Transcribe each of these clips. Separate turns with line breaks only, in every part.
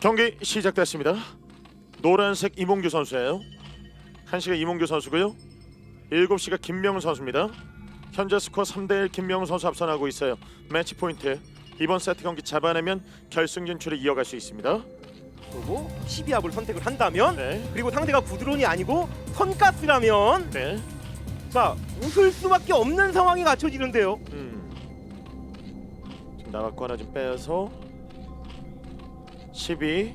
경기 시작됐습니다. 노란색 이몽규 선수예요. 1시가 이몽규 선수고요. 7시가 김명훈 선수입니다. 현재 스코어 3대1 김명훈 선수 앞선하고 있어요. 매치 포인트. 이번 세트 경기 잡아내면 결승 진출을 이어갈 수 있습니다.
그리고 12합을 선택을 한다면
네.
그리고 상대가 구드론이 아니고 선가스라면
네.
자 웃을 수밖에 없는 상황이 갖춰지는데요.
음. 지금 나갔고 하나 좀 빼서 12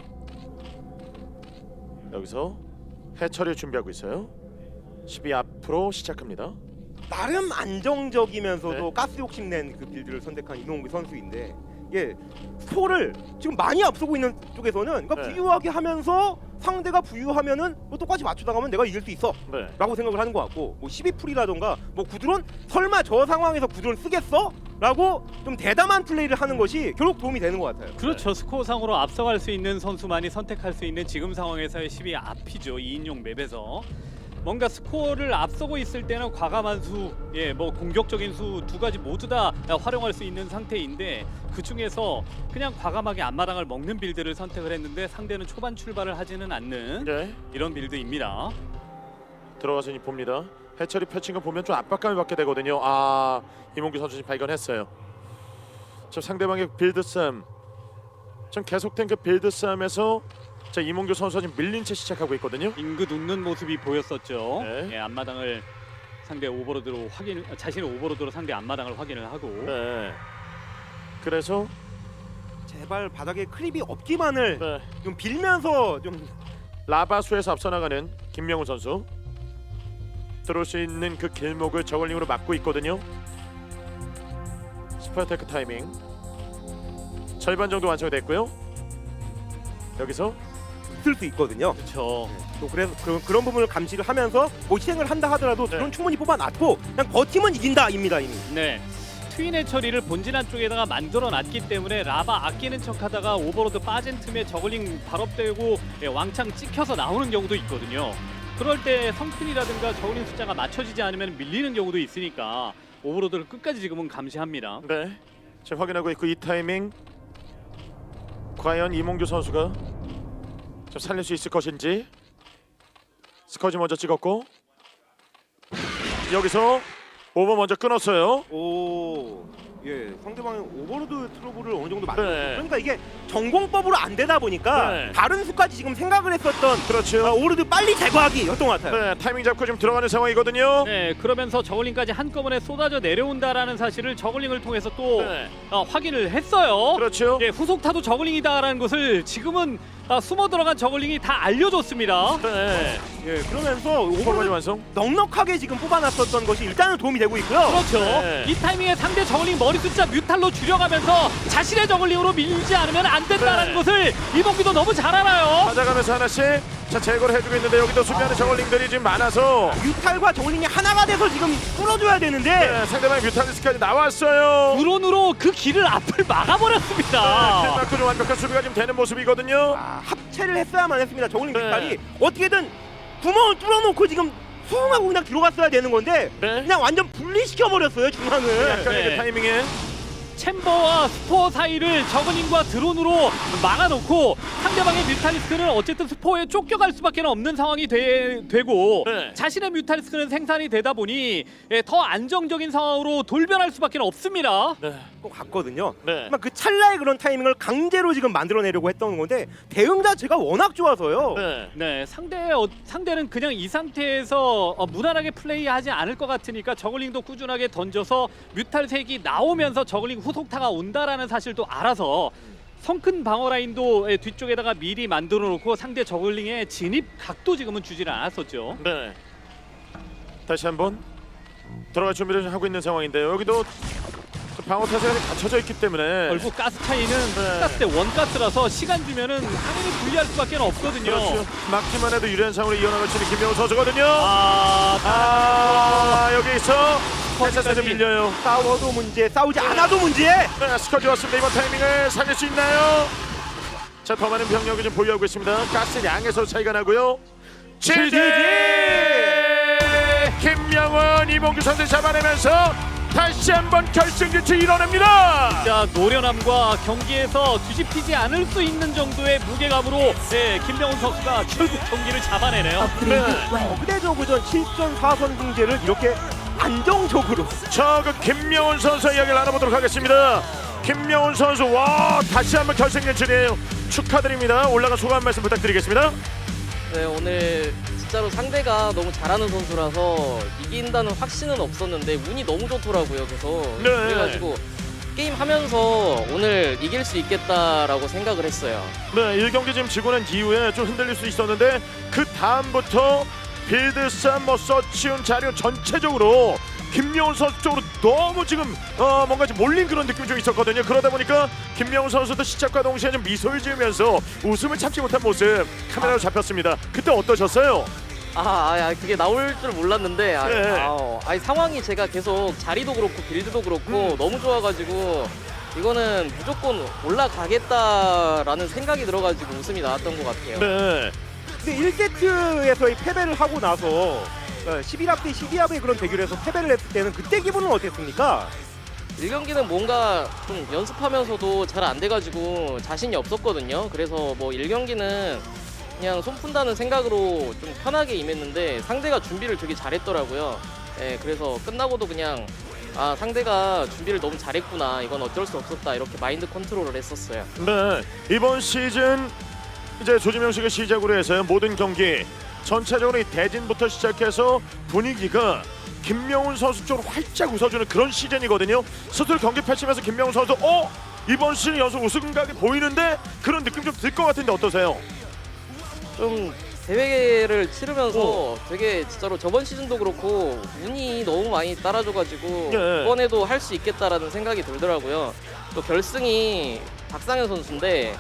여기서 해처리 준비하고 있어요. 12 앞으로 시작합니다.
나름 안정적이면서도
네.
가스 욕심낸 그 빌드를 선택한 이동욱이 선수인데 예 스코어를 지금 많이 앞서고 있는 쪽에서는 그러니까
네.
부유하게 하면서 상대가 부유하면은 뭐 똑같이 맞추다가면 내가 이길 수 있어
네.
라고 생각을 하는 것 같고 뭐 12풀이라던가 뭐 구드론 설마 저 상황에서 구드론 쓰겠어? 라고 좀 대담한 플레이를 하는 것이 결국 도움이 되는 것 같아요
그렇죠. 스코어상으로 앞서갈 수 있는 선수만이 선택할 수 있는 지금 상황에서의 10위 앞이죠. 2인용 맵에서. 뭔가 스코어를 앞서고 있을 때는 과감한 수, 예, 뭐 공격적인 수 두 가지 모두 다 활용할 수 있는 상태인데 그 중에서 그냥 과감하게 앞마당을 먹는 빌드를 선택을 했는데 상대는 초반 출발을 하지는 않는
네.
이런 빌드입니다.
들어가서 이제 봅니다. 해처리 펼친 거 보면 좀 압박감을 받게 되거든요. 아 이몽규 선수 지금 발견했어요. 지금 상대방의 빌드 싸움, 좀 계속된 그 빌드 싸움에서 자 이몽규 선수가 지금 밀린 채 시작하고 있거든요.
잉긋 웃는 모습이 보였었죠.
네.
예, 앞마당을 상대 오버로드로 확인, 자신의 오버로드로 상대 앞마당을 확인을 하고
네. 그래서
제발 바닥에 크립이 없기만을
네.
좀 빌면서 좀
라바수에서 앞서 나가는 김명훈 선수 들어올 수 있는 그 길목을 저걸링으로 막고 있거든요. 스파이테크 타이밍 절반 정도 완성이 됐고요. 여기서
있을 수 있거든요
그렇죠.
또 그래서 그, 그런 부분을 감시를 하면서 뭐 희생을 한다 하더라도
네.
드론 충분히 뽑아놨고 그냥 버티면 이긴다입니다 이미
네. 트윈의 처리를 본진 한쪽에다가 만들어 놨기 때문에 라바 아끼는 척하다가 오버로드 빠진 틈에 저글링 발업되고 예, 왕창 찍혀서 나오는 경우도 있거든요. 그럴 때 성큰이라든가 저글링 숫자가 맞춰지지 않으면 밀리는 경우도 있으니까 오버로드를 끝까지 지금은 감시합니다.
네 지금 확인하고 있고 이 타이밍 과연 이몽규 선수가 좀 살릴 수 있을 것인지. 스커지 먼저 찍었고. 여기서 오버 먼저 끊었어요.
오, 예, 상대방의 오버로드 트러블을 어느 정도 만들어.
네.
그러니까 이게 전공법으로 안 되다 보니까
네.
다른 수까지 지금 생각을 했었던
그렇죠.
아, 오버로드 빨리 제거하기였던 것 같아요.
네 타이밍 잡고 지금 들어가는 상황이거든요.
네, 그러면서 저글링까지 한꺼번에 쏟아져 내려온다라는 사실을 저글링을 통해서 또
네.
어, 확인을 했어요.
그렇죠.
예, 후속타도 저글링이다라는 것을 지금은 아, 숨어 들어간 저글링이 다 알려줬습니다.
네.
예, 그러면서 오버로드
완성.
넉넉하게 지금 뽑아놨었던 것이 일단은 도움이 되고 있고요.
그렇죠.
네.
이 타이밍에 상대 저글링 머리 숫자 뮤탈로 줄여가면서 자신의 저글링으로 밀지 않으면 안 된다는
네.
것을 이동기도 너무 잘 알아요.
찾아가면서 하나씩 자 제거를 해주고 있는데 여기도 수비하는 저걸링들이 지금 많아서
뮤탈과 저울링이 하나가 돼서 지금 뚫어줘야 되는데
네, 상대방의 뮤탈리스까지 나왔어요.
드론으로 그 길을 앞을 막아버렸습니다.
킬마크 좀 완벽한 수비가 지금 되는 모습이거든요.
아, 합체를 했어야만 했습니다. 저울링
네.
뮤탈이 어떻게든 구멍을 뚫어놓고 지금 수응하고 그냥 들어갔어야 되는 건데
네.
그냥 완전 분리시켜 버렸어요 중앙을.
약간의
네.
그 타이밍에
챔버와 스포 사이를 저글링과 드론으로 막아놓고 상대방의 뮤탈리스크는 어쨌든 스포에 쫓겨갈 수밖에 없는 상황이 되, 고
네.
자신의 뮤탈리스크는 생산이 되다 보니 예, 더 안정적인 상황으로 돌변할 수밖에 없습니다.
네.
것 같거든요.
네.
그 찰나의 그런 타이밍을 강제로 지금 만들어내려고 했던 건데 대응 자체가 워낙 좋아서요.
네.
네, 상대 어, 상대는 그냥 이 상태에서 어, 무난하게 플레이하지 않을 것 같으니까 저글링도 꾸준하게 던져서 뮤탈 색이 나오면서 저글링 후속타가 온다라는 사실도 알아서 성큰 방어 라인도 예, 뒤쪽에다가 미리 만들어 놓고 상대 저글링의 진입 각도 지금은 주지를 않았었죠.
네. 다시 한번 들어갈 준비를 하고 있는 상황인데요. 여기도 방어 태세가 좀 갖춰져 있기 때문에
결국 가스 차이는
네.
가스 대 원가스라서 시간 주면은 당연히 불리할 수밖에 없거든요.
그렇죠. 막기만 해도 유리한 상으로 이어나갈 수 있는 김명호 선수거든요.
아,
아 여기 있어 패스에서 밀려요.
싸워도 문제, 싸우지 않아도 문제.
네, 스커지 왔습니다. 이번 타이밍을 살릴 수 있나요? 자, 더 많은 병력을 좀 보유하고 있습니다. 가스 양에서 차이가 나고요. 지지! 김명훈, 이봉규 선수 잡아내면서 다시 한번 결승 진출 이뤄냅니다.
자 노련함과 경기에서 뒤집히지 않을 수 있는 정도의 무게감으로 네, 김명훈 선수가 결국 경기를 잡아내네요.
업그레이드
네.
완료.
저그전 7전 4선 승제를 이렇게 안정적으로
저그 김명훈 선수 이야기를 나눠보도록 하겠습니다. 김명훈 선수 와 다시 한번 결승 진출이에요. 축하드립니다. 올라간 소감 말씀 부탁드리겠습니다.
네, 오늘 진짜로 상대가 너무 잘하는 선수라서 이긴다는 확신은 없었는데 운이 너무 좋더라고요. 계속
네.
그래가지고 게임 하면서 오늘 이길 수 있겠다라고 생각을 했어요.
네, 1경기 지금 지고 난 이후에 좀 흔들릴 수 있었는데 그 다음부터 빌드쌈, 뭐 서치운, 자료 전체적으로 김명훈 선수 쪽으로 너무 지금 어, 뭔가 좀 몰린 그런 느낌이 좀 있었거든요. 그러다 보니까 김명훈 선수도 시작과 동시에 좀 미소를 지으면서 웃음을 참지 못한 모습 카메라로 잡혔습니다. 그때 어떠셨어요?
아, 아, 아, 그게 나올 줄 몰랐는데 아,
네.
아, 어, 아니 상황이 제가 계속 자리도 그렇고 빌드도 그렇고
음.
너무 좋아가지고 이거는 무조건 올라가겠다라는 생각이 들어가지고 웃음이 나왔던 것 같아요.
네.
근데 1세트에서의 패배를 하고 나서 11합 대 12합의 그런 대결에서 패배를 했을 때는 그때 기분은 어땠습니까?
1경기는 뭔가 좀 연습하면서도 잘 안 돼가지고 자신이 없었거든요. 그래서 뭐 1경기는 그냥 손 푼다는 생각으로 좀 편하게 임했는데 상대가 준비를 되게 잘했더라고요. 예, 그래서 끝나고도 그냥 아 상대가 준비를 너무 잘했구나 이건 어쩔 수 없었다 이렇게 마인드 컨트롤을 했었어요.
네. 이번 시즌 이제 조지명 씨가 시작으로 해서요. 모든 경기 전체적으로 이 대진부터 시작해서 분위기가 김명훈 선수 쪽으로 활짝 웃어주는 그런 시즌이거든요. 스스로 경기 펼치면서 김명훈 선수 어 이번 시즌 연속 우승각이 보이는데 그런 느낌 좀 들 것 같은데 어떠세요?
좀 대회를 치르면서 되게 진짜로 저번 시즌도 그렇고 운이 너무 많이 따라줘가지고
예.
이번에도 할 수 있겠다라는 생각이 들더라고요. 또 결승이 박상현 선수인데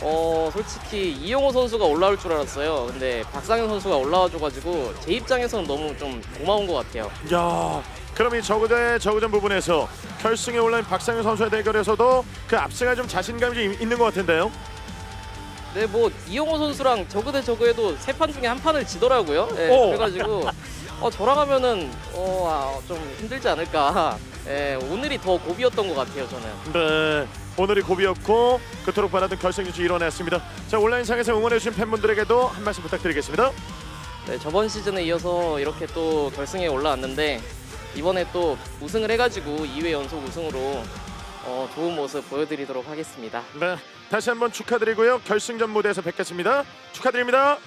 어 솔직히 이용호 선수가 올라올 줄 알았어요. 근데 박상현 선수가 올라와줘가지고 제 입장에서는 너무 좀 고마운 것 같아요.
야, 그럼 이 저그대 저그전 부분에서 결승에 올라온 박상현 선수의 대결에서도 그 앞서가 좀 자신감이 좀 있는 것 같은데요.
네, 뭐 이용호 선수랑 저그 대 저그에도 세 판 중에 한 판을 지더라고요. 예,
오.
그래가지고 어, 저랑 하면은 어, 아, 좀 힘들지 않을까. 예, 오늘이 더 고비였던 것 같아요, 저는.
네. 오늘이 고비였고 그토록 바라던 결승 진출 이뤄냈습니다. 자 온라인상에서 응원해주신 팬분들에게도 한 말씀 부탁드리겠습니다.
네, 저번 시즌에 이어서 이렇게 또 결승에 올라왔는데 이번에 또 우승을 해가지고 2회 연속 우승으로 어, 좋은 모습 보여드리도록 하겠습니다.
네, 다시 한번 축하드리고요. 결승전 무대에서 뵙겠습니다. 축하드립니다.